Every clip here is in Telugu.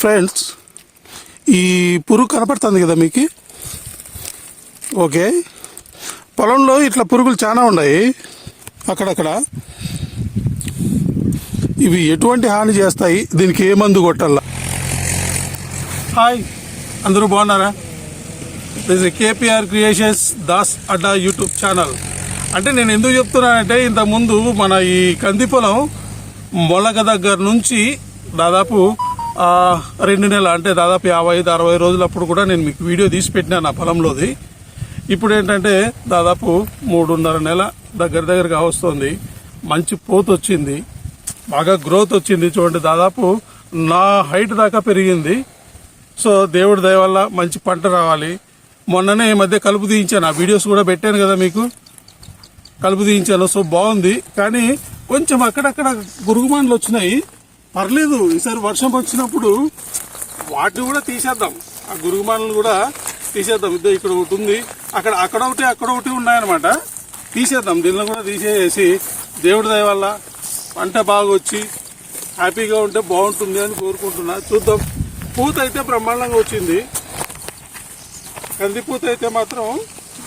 ఫ్రెండ్స్ ఈ పురుగు కనపడుతుంది కదా మీకు? ఓకే. పొలంలో ఇట్లా పురుగులు చాలా ఉన్నాయి. అక్కడక్కడ. ఇవి ఎటువంటి హాని చేస్తాయి? దీనికి ఏ మందు కొట్టాలా? హాయ్ అందరూ బాగున్నారా? దిస్ కేపీఆర్ క్రియేషన్స్ దాస్ అడ్డా యూట్యూబ్ ఛానల్ అంటే నేను ఎందుకు చెప్తున్నానంటే ఇంతకుముందు మన ఈ కంది పొలం మొలక దగ్గర నుంచి దాదాపు రెండు నెలలు అంటే దాదాపు యాభై ఐదు అరవై రోజులప్పుడు కూడా నేను మీకు వీడియో తీసి పెట్టినాను ఆ పొలంలోది. ఇప్పుడు ఏంటంటే దాదాపు మూడున్నర నెల దగ్గర దగ్గరగా వస్తుంది. మంచి పోతు వచ్చింది. బాగా గ్రోత్ వచ్చింది చూడండి. దాదాపు నా హైట్ దాకా పెరిగింది. సో దేవుడి దయ వల్ల మంచి పంట రావాలి. మొన్ననే ఈ మధ్య కలుపు తీయించాను. ఆ వీడియోస్ కూడా పెట్టాను కదా మీకు. కలుపు తీయించాను. సో బాగుంది. కానీ కొంచెం అక్కడక్కడ గురుగుమాన్లు వచ్చినాయి. పర్లేదు ఈసారి వర్షం వచ్చినప్పుడు వాటిని కూడా తీసేద్దాం. ఆ గురుగుమాలను కూడా తీసేద్దాం. ఇద్దరు ఇక్కడ ఒకటి ఉంది. అక్కడ అక్కడ ఒకటి అక్కడ ఒకటి ఉన్నాయన్నమాట. తీసేద్దాం. దీనిలో కూడా తీసేసి దేవుడి దయ వల్ల పంట బాగా వచ్చి హ్యాపీగా ఉంటే బాగుంటుంది అని కోరుకుంటున్నా. చూద్దాం. పూత అయితే బ్రహ్మాండంగా వచ్చింది. కంది పూత అయితే మాత్రం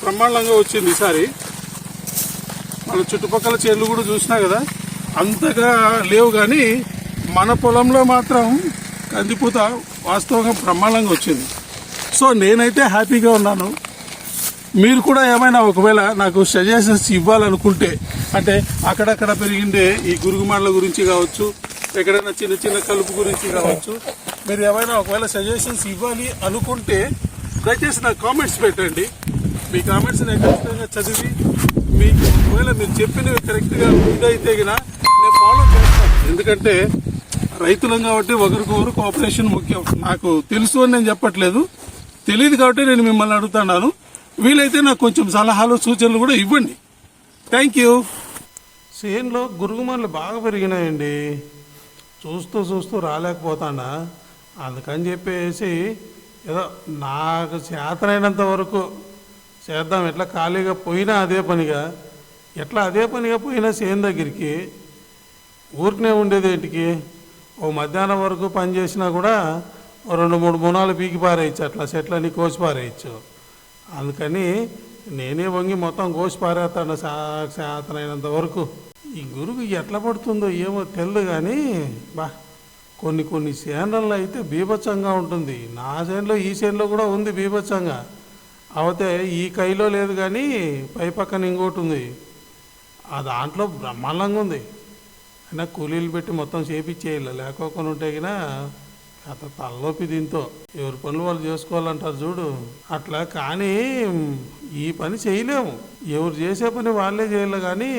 బ్రహ్మాండంగా వచ్చింది ఈసారి. మన చుట్టుపక్కల చేనులు కూడా చూసినా కదా అంతగా లేవు కానీ మన పొలంలో మాత్రం కందిపూత వాస్తవంగా బ్రహ్మాండంగా వచ్చింది. సో నేనైతే హ్యాపీగా ఉన్నాను. మీరు కూడా ఏమైనా ఒకవేళ నాకు సజెషన్స్ ఇవ్వాలనుకుంటే అంటే అక్కడక్కడ పెరిగిండే ఈ గురుగుమాడల గురించి కావచ్చు ఎక్కడైనా చిన్న చిన్న కలుపు గురించి కావచ్చు మీరు ఏమైనా ఒకవేళ సజెషన్స్ ఇవ్వాలి అనుకుంటే దయచేసి నాకు కామెంట్స్ పెట్టండి. మీ కామెంట్స్ నేను ఖచ్చితంగా చదివి మీకు ఒకవేళ మీరు చెప్పినవి కరెక్ట్గా ఉందైతే గిన నేను ఫాలో చేస్తాను. ఎందుకంటే రైతులం కాబట్టి ఒకరికొకరు కోఆపరేషన్ ముఖ్యం. నాకు తెలుసు అని నేను చెప్పట్లేదు. తెలియదు కాబట్టి నేను మిమ్మల్ని అడుగుతున్నాను. వీలైతే నాకు కొంచెం సలహాలు సూచనలు కూడా ఇవ్వండి. థ్యాంక్ యూ చేనులో గురుగుమన్లు బాగా పెరిగినాయండి. చూస్తూ చూస్తూ రాలేకపోతానా? అందుకని చెప్పేసి ఏదో నాకు చేతనైనంత వరకు చేద్దాం. ఎట్లా ఖాళీగా పోయినా అదే పనిగా. ఎట్లా అదే పనిగా పోయినా సేన్ దగ్గరికి ఊరికనే ఉండేది ఏంటికి ఓ మధ్యాహ్నం వరకు పని చేసినా కూడా రెండు మూడు మూనాలు పీకి పారేయచ్చు అట్లా చెట్లన్నీ కోసి పారేయచ్చు. అందుకని నేనే వంగి మొత్తం కోసి పారేస్తాను సా- వరకు. ఈ గురువు ఎట్లా పడుతుందో ఏమో తెలియదు కానీ బా కొన్ని కొన్ని చేనులలో అయితే బీభత్సంగా ఉంటుంది. నా చేనులో ఈ చేనులో కూడా ఉంది బీభత్సంగా. అవతే ఈ కైలో లేదు కానీ పై పక్కన ఇంకోటి ఉంది. ఆ దాంట్లో బ్రహ్మాండంగా ఉంది. అయినా కూలీలు పెట్టి మొత్తం చేపించేయాలి లేకోకుండా ఉంటే గిన కథ తలలోపి దీంతో. ఎవరి పనులు వాళ్ళు చేసుకోవాలంటారు చూడు. అట్లా కానీ ఈ పని చేయలేము. ఎవరు చేసే పని వాళ్ళే చేయాలి కానీ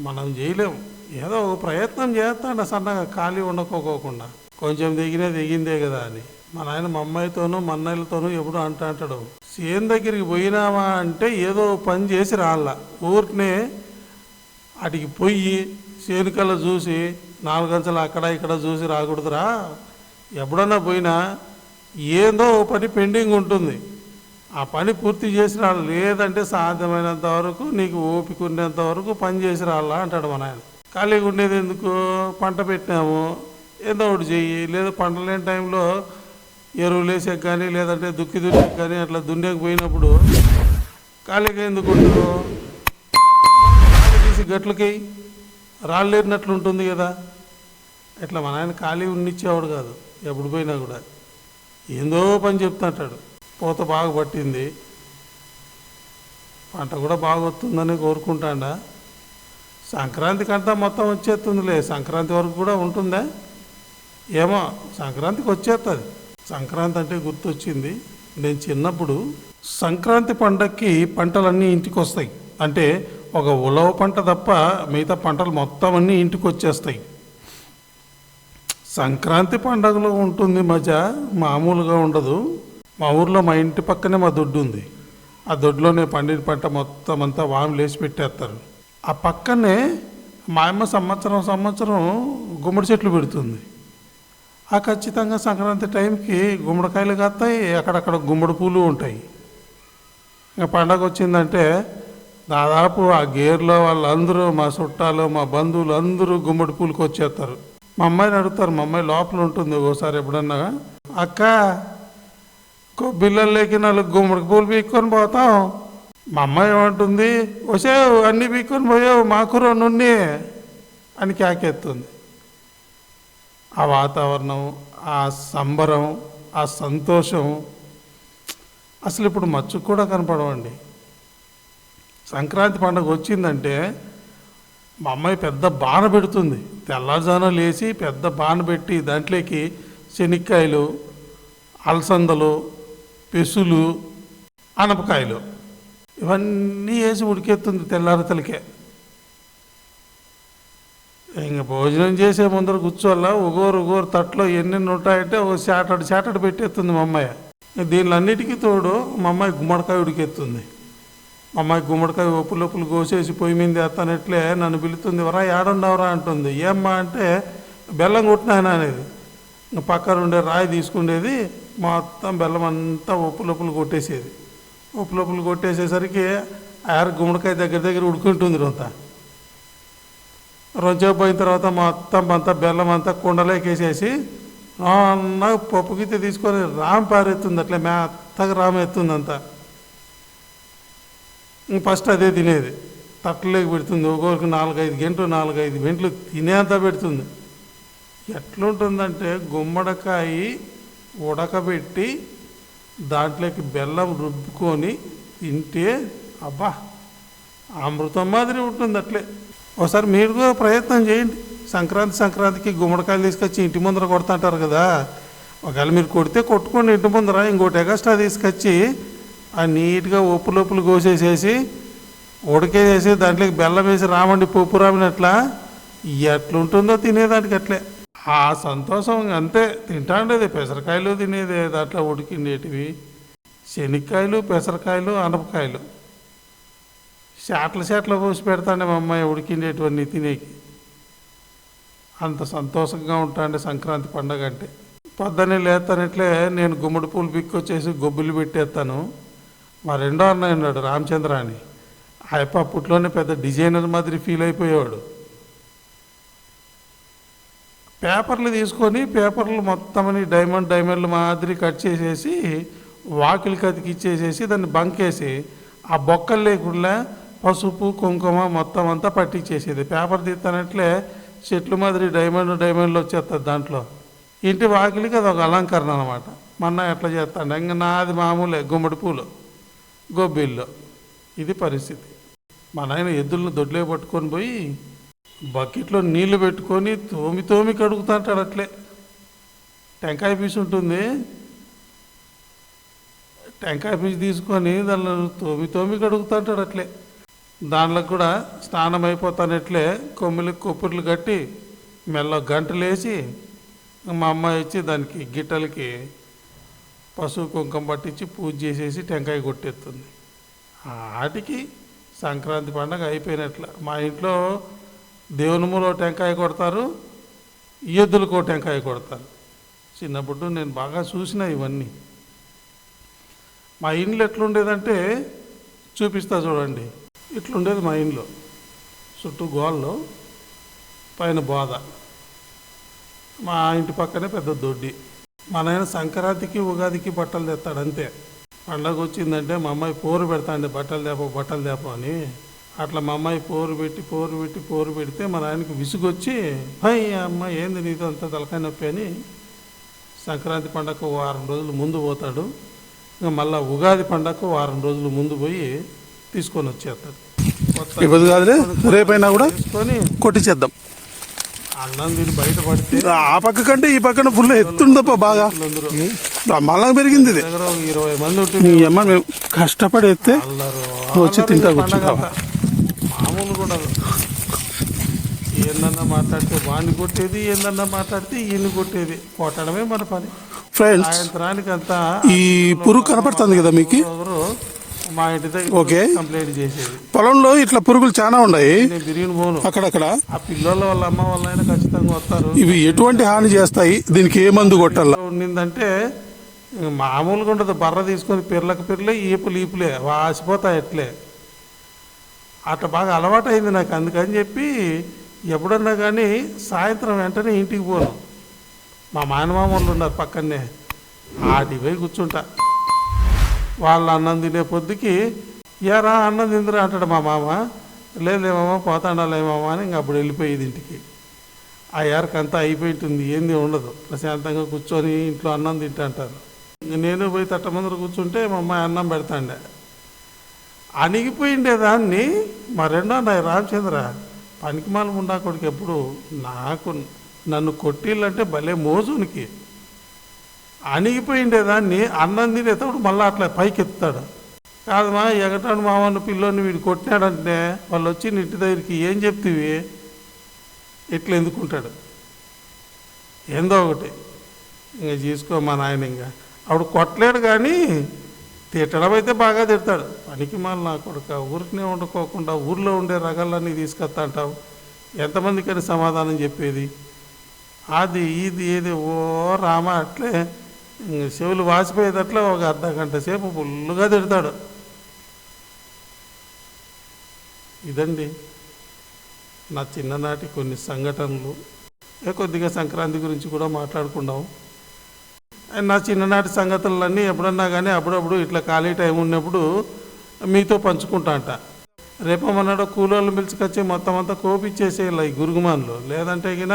మనం చేయలేము. ఏదో ఒక ప్రయత్నం చేస్తాడు సన్నగా ఖాళీ ఉండకోకుండా కొంచెం దిగినా దిగిందే కదా అని. మా ఆయన మా అమ్మాయితోనూ మన్నయ్యలతోనూ ఎప్పుడు అంట అంటాడు. సేన్ దగ్గరికి పోయినామా అంటే ఏదో పని చేసి రాళ్ళ ఊరికనే అటుకి పోయి చేనుకల్ల చూసి నాలుగంచెలు అక్కడ ఇక్కడ చూసి రాకూడదురా. ఎప్పుడన్నా పోయినా ఏందో ఓ పని పెండింగ్ ఉంటుంది. ఆ పని పూర్తి చేసి రాళ్ళు లేదంటే సాధ్యమైనంత వరకు నీకు ఓపిక ఉండేంత వరకు పని చేసి రాళ్ళ అంటాడు మన ఆయన ఖాళీగా ఉండేది ఎందుకు? పంట పెట్టినాము. ఏదో ఒకటి చెయ్యి. లేదా పంట లేని టైంలో ఎరువులు వేసాక కానీ లేదంటే దుక్కి దున్నేకి కానీ అట్లా దున్నేకి పోయినప్పుడు ఖాళీగా ఎందుకు ఉండదు తీసి గట్లకి రాళ్ళు లేరినట్లు ఉంటుంది కదా. ఇట్లా మన ఆయన ఖాళీ ఉన్నిచ్చేవాడు కాదు ఎప్పుడు పోయినా కూడా. ఏందో పని చెప్తుంటాడు. పూత బాగా పట్టింది. పంట కూడా బాగా వస్తుందని కోరుకుంటాడా. సంక్రాంతికి అంతా మొత్తం వచ్చేస్తుందిలే. సంక్రాంతి వరకు కూడా ఉంటుందా? ఏమో సంక్రాంతికి వచ్చేస్తుంది సంక్రాంతి అంటే గుర్తొచ్చింది. నేను చిన్నప్పుడు సంక్రాంతి పండక్కి పంటలన్నీ ఇంటికి వస్తాయి అంటే ఒక ఉలవ పంట తప్ప మిగతా పంటలు మొత్తం అన్నీ ఇంటికి వచ్చేస్తాయి సంక్రాంతి పండగలో ఉంటుంది మధ్య మామూలుగా ఉండదు. మా ఊర్లో మా ఇంటి పక్కనే మా దొడ్డు ఉంది. ఆ దొడ్లోనే పండిన పంట మొత్తం అంతా వాము లేచి పెట్టేస్తారు. ఆ పక్కనే మా అమ్మ సంవత్సరం సంవత్సరం గుమ్మడి చెట్లు పెడుతుంది. ఆ ఖచ్చితంగా సంక్రాంతి టైంకి గుమ్మడికాయలు కాస్తాయి అక్కడక్కడ గుమ్మడి పూలు ఉంటాయి. ఇంకా పండగ వచ్చిందంటే దాదాపు ఆ గేర్లో వాళ్ళందరూ మా చుట్టాలు మా బంధువులు అందరూ గుమ్మడి పూలకు వచ్చేస్తారు. మా అమ్మాయిని అడుగుతారు మా అమ్మాయి లోపల ఉంటుంది ఒకసారి ఎప్పుడన్నా? అక్క బిల్లల్లోకి నాలుగు గుమ్మడి పూలు పీక్కొని పోతాం. మా అమ్మాయి ఏమంటుంది? వచ్చావు అన్నీ పీక్కొని పోయావు మాకు నుండి అని కేకెత్తుంది ఆ వాతావరణం ఆ సంబరం ఆ సంతోషం అసలు ఇప్పుడు మచ్చుకు కూడా కనపడవండి. సంక్రాంతి పండుగ వచ్చిందంటే మా అమ్మాయి పెద్ద బాణ పెడుతుంది. తెల్లారుజాన లేచి పెద్ద బాణ పెట్టి దాంట్లోకి శనక్కాయలు అలసందలు పెసులు అనపకాయలు ఇవన్నీ వేసి ఉడికెత్తుంది తెల్లారతలకే. ఇంక భోజనం చేసే ముందర కూర్చోవాలా? ఒగోరు ఒగోరు తట్లో ఎన్నెన్ని ఉంటాయంటే ఒక చాటడు చాటడు పెట్టేస్తుంది మా అమ్మాయి. దీనిలన్నిటికీ తోడు మా అమ్మాయి గుమ్మడికాయ ఉడికెత్తుంది అమ్మాయి గుమ్మడికాయ ఒప్పులు ఒప్పులు కోసేసి పొయ్యి మీద ఎత్తనట్లే నన్ను పిలుతుంది వరా ఏడుండవరా అంటుంది. ఏమ్మా అంటే బెల్లం కొట్టినాయన అనేది. పక్కన ఉండే రాయి తీసుకునేది మొత్తం బెల్లం అంతా ఒప్పులు ఒప్పులు కొట్టేసేది. ఒప్పులు ఒప్పులు కొట్టేసేసరికి ఆరు గుమ్మడికాయ దగ్గర దగ్గర ఉడుకుంటుంది అంతా రోజు పోయిన తర్వాత మొత్తం అంతా బెల్లం అంతా కుండలేకేసేసి వేసేసి నాన్న పప్పు గిత్త తీసుకొని రామ్ పారెత్తుంది అట్లా మెత్తగా రామ్ ఎత్తుంది అంతా ఫస్ట్ అదే తినేది. తట్టలోకి పెడుతుంది. ఒక్కొక్కరికి నాలుగైదు గంటలు నాలుగైదు గంటలు తినేంత పెడుతుంది. ఎట్లుంటుందంటే గుమ్మడికాయ ఉడకబెట్టి దాంట్లోకి బెల్లం రుబ్బుకొని తింటే అబ్బా! అమృతం మాదిరి ఉంటుంది అట్లే. ఒకసారి మీరు కూడా ప్రయత్నం చేయండి. సంక్రాంతి సంక్రాంతికి గుమ్మడికాయలు తీసుకొచ్చి ఇంటి ముందర కొడుతుంటారు కదా. ఒకవేళ మీరు కొడితే కొట్టుకోండి ఇంటి ముందర ఇంకోటి ఎగస్ట్రా తీసుకొచ్చి ఆ నీట్గా ఉప్పు లోపులు కోసేసేసి ఉడకేసేసి దాంట్లోకి బెల్లం వేసి రామండి పప్పు రామినట్లా ఎట్లుంటుందో తినేదానికి అట్లే. ఆ సంతోషం అంతే. తింటా ఉండేది. పెసరకాయలు తినేది. దాంట్లో ఉడికిండేటివి. శనక్కాయలు పెసరకాయలు అనపకాయలు. శాట్ల శాట్ల పోసి పెడతాండే మా అమ్మాయి ఉడికిండేటివన్నీ తినేకి. అంత సంతోషంగా ఉంటాండే సంక్రాంతి పండగ అంటే. పొద్దున్నే లేతానట్లే నేను గుమ్మడి పూలు పిక్కొచ్చేసి గొబ్బులు పెట్టేస్తాను. మా రెండో అన్నయ్య ఉన్నాడు రామచంద్ర అని ఆ అప్పట్లోనే పెద్ద డిజైనర్ మాదిరి ఫీల్ అయిపోయేవాడు. పేపర్లు తీసుకొని పేపర్లు మొత్తం అని డైమండ్ డైమండ్లు మాదిరి కట్ చేసేసి వాకిలి కతికి ఇచ్చేసేసి దాన్ని బంకేసి ఆ బొక్కలు లేకుండా పసుపు కుంకుమ మొత్తం అంతా పట్టించేసేది పేపర్ తీస్తానట్లే చెట్లు మాదిరి డైమండ్ డైమండ్లు వచ్చేస్తుంది దాంట్లో. ఇంటి వాకిలికి అది ఒక అలంకరణ అనమాట మొన్న ఎట్లా చేస్తాడు. ఇంకా నాది మామూలే గుమ్మడి పూలు. గొబ్బిళ్ళు. ఇది పరిస్థితి. మా నాయన ఎద్దులను దొడ్లే పట్టుకొని పోయి బకెట్లో నీళ్ళు పెట్టుకొని తోమి తోమి కడుగుతుంటాడు అట్లే. టెంకాయ పీసు ఉంటుంది. టెంకాయ పీసు తీసుకొని దానిలో తోమి తోమి కడుగుతుంటాడు అట్లే. దాంట్లో కూడా స్నానం అయిపోతానట్లే కొమ్ములు కొప్పుర్లు కట్టి మెల్ల గంటలేసి మా అమ్మాయి వచ్చి దానికి గిట్టలకి పశువు కుంకం పట్టించి పూజ చేసేసి టెంకాయ కొట్టేస్తుంది. ఆటికి సంక్రాంతి పండగ అయిపోయినట్ల. మా ఇంట్లో దేవునిములో టెంకాయ కొడతారు ఎద్దులకో టెంకాయ కొడతారు. చిన్నప్పుడు నేను బాగా చూసిన ఇవన్నీ. మా ఇండ్లు ఎట్లుండేదంటే చూపిస్తా చూడండి. ఇట్లుండేది మా ఇంట్లో చుట్టూ గోళ్ళు పైన బోధ మా ఇంటి పక్కనే పెద్ద దొడ్డి. మా నాయన సంక్రాంతికి ఉగాదికి బట్టలు తెస్తాడు అంతే. పండగ వచ్చిందంటే మా అమ్మాయి పోరు పెడతాండి బట్టలు తేపో బట్టలు తేపో అని. అట్లా మా అమ్మాయి పోరు పెట్టి పోరు పెట్టి పోరు పెడితే మా నాయనకి విసుగొచ్చి హై అమ్మ ఏంది నీతో అంత తలకాయ నొప్పి అని సంక్రాంతి పండగకు వారం రోజులు ముందు పోతాడు. ఇంకా మళ్ళా ఉగాది పండగకు వారం రోజులు ముందు పోయి తీసుకొని వచ్చేస్తాడు. రేపైనా కూడా తీసుకొని కొట్టించేద్దాం అన్నం తిని బయట పడితే ఆ పక్క కంటే ఈ పక్కన ఫుల్ ఎత్తుందప్ప బాగా. బ్రహ్మాండంగా పెరిగింది ఇది. ఇరవై మంది అమ్మ మేము కష్టపడి ఎత్తే వచ్చి తింటా కూర్చుంటావా? మామూలు కూడా ఏందన్నా మాట్లాడితే వాడిని కొట్టేది ఏందన్నా మాట్లాడితే ఈయన కొట్టేది. కొట్టడమే మన పని. ఫ్రెండ్స్ సాయంత్రానికి అంతా ఈ పురుగు కనపడుతుంది కదా మీకు? ఎవరు మా ఇంటి దగ్గర ఓకే. కంప్లైంట్ చేసేది. పొలంలో ఇట్లా పురుగులు చాలా ఉన్నాయి. నేను బిరిగిన పోను. అక్కడక్కడ. ఆ పిల్లల వాళ్ళ అమ్మ వాళ్ళ అయినా ఖచ్చితంగా వస్తారు. ఇవి ఎటువంటి హాని చేస్తాయి? దీనికి ఏ మందు కొట్టాలా? ఉండిందంటే ఇంక మామూలుగా ఉండదు. బర్ర తీసుకొని పిర్లకు పిర్లే ఈపులు ఈపులే. వాసిపోతాయి ఎట్లే అట్లా. బాగా అలవాటు అయింది నాకు. అందుకని చెప్పి ఎప్పుడన్నా కానీ సాయంత్రం వెంటనే ఇంటికి పోను. మా మాయనమామ వాళ్ళు ఉన్నారు పక్కనే ఆటి పోయి కూర్చుంటా. వాళ్ళ అన్నం తినే పొద్దుకి ఎరా అన్నం తిందిరా అంటాడు మా మామ. లేదేమమ్మా మామ అని ఇంక అప్పుడు వెళ్ళిపోయేది ఇంటికి. ఆ ఏరకంతా అయిపోయింటుంది ఏంది ఉండదు. ప్రశాంతంగా కూర్చొని ఇంట్లో అన్నం తింటాంటారు ఇంక నేను పోయి తట్ట ముందర కూర్చుంటే మా అమ్మాయి అన్నం పెడతాండే. అణిగిపోయిండే దాన్ని. మా రెండో అన్నయ్య రామచంద్ర పనికిమాల ఉండా కొడుకు ఎప్పుడు నాకు నన్ను కొట్టిల్లంటే భలే మోజునికి. అణిగిపోయిండే దాన్ని అన్నం తినేటప్పుడు మళ్ళీ అట్లా పైకి ఎత్తుతాడు కాదమ్మా ఎగటాడు మామన్న పిల్లోని వీడు కొట్టినాడంటే వాళ్ళు వచ్చి ఇంటి దగ్గరికి ఏం చెప్తివి? ఎట్లా ఎందుకుంటాడు? ఏందో ఒకటి. ఇంకా చూసుకో మా నాయన ఇంకా. ఆవిడ కొట్టలేడు కానీ తిట్టడం అయితే బాగా తిడతాడు. పనికి మళ్ళీ నా కొడుక ఊరికినే వండుకోకుండా ఊర్లో ఉండే రగాలన్నీ తీసుకొస్తా అంటావు. ఎంతమందికని సమాధానం చెప్పేది? అది ఇది ఏది? ఓ రామ అట్లే చెవులు వాసిపోయేటట్లే ఒక అర్ధ గంట సేపు ఫుల్లుగా తిడతాడు. ఇదండి నా చిన్ననాటి కొన్ని సంఘటనలు. కొద్దిగా సంక్రాంతి గురించి కూడా మాట్లాడుకున్నాం అండ్ నా చిన్ననాటి సంగతులన్నీ ఎప్పుడన్నా కానీ అప్పుడప్పుడు ఇట్లా ఖాళీ టైం ఉన్నప్పుడు మీతో పంచుకుంటా అంట. రేపు మన్నాడు కూలోళ్ళు పిలుచుకొచ్చి మొత్తం అంతా కోపిచ్చేసేయాలి ఈ గురుగుమాన్లు. లేదంటే గిన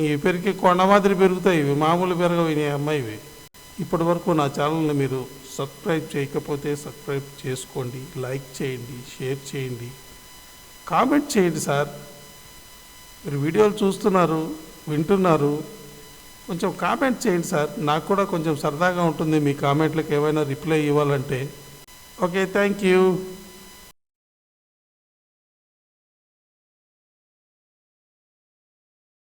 ఇవి పెరిగి కొండ మాదిరి పెరుగుతాయి ఇవి. మామూలు పెరగవు అమ్మాయి అమ్మాయివి ఇప్పటి వరకు నా ఛానల్ని మీరు సబ్స్క్రైబ్ చేయకపోతే సబ్స్క్రైబ్ చేసుకోండి లైక్ చేయండి షేర్ చేయండి కామెంట్ చేయండి సార్. మీరు వీడియోలు చూస్తున్నారు వింటున్నారు కొంచెం కామెంట్ చేయండి సార్. నాకు కూడా కొంచెం సరదాగా ఉంటుంది. మీ కామెంట్లకు ఏమైనా రిప్లై ఇవ్వాలంటే. Okay thank you.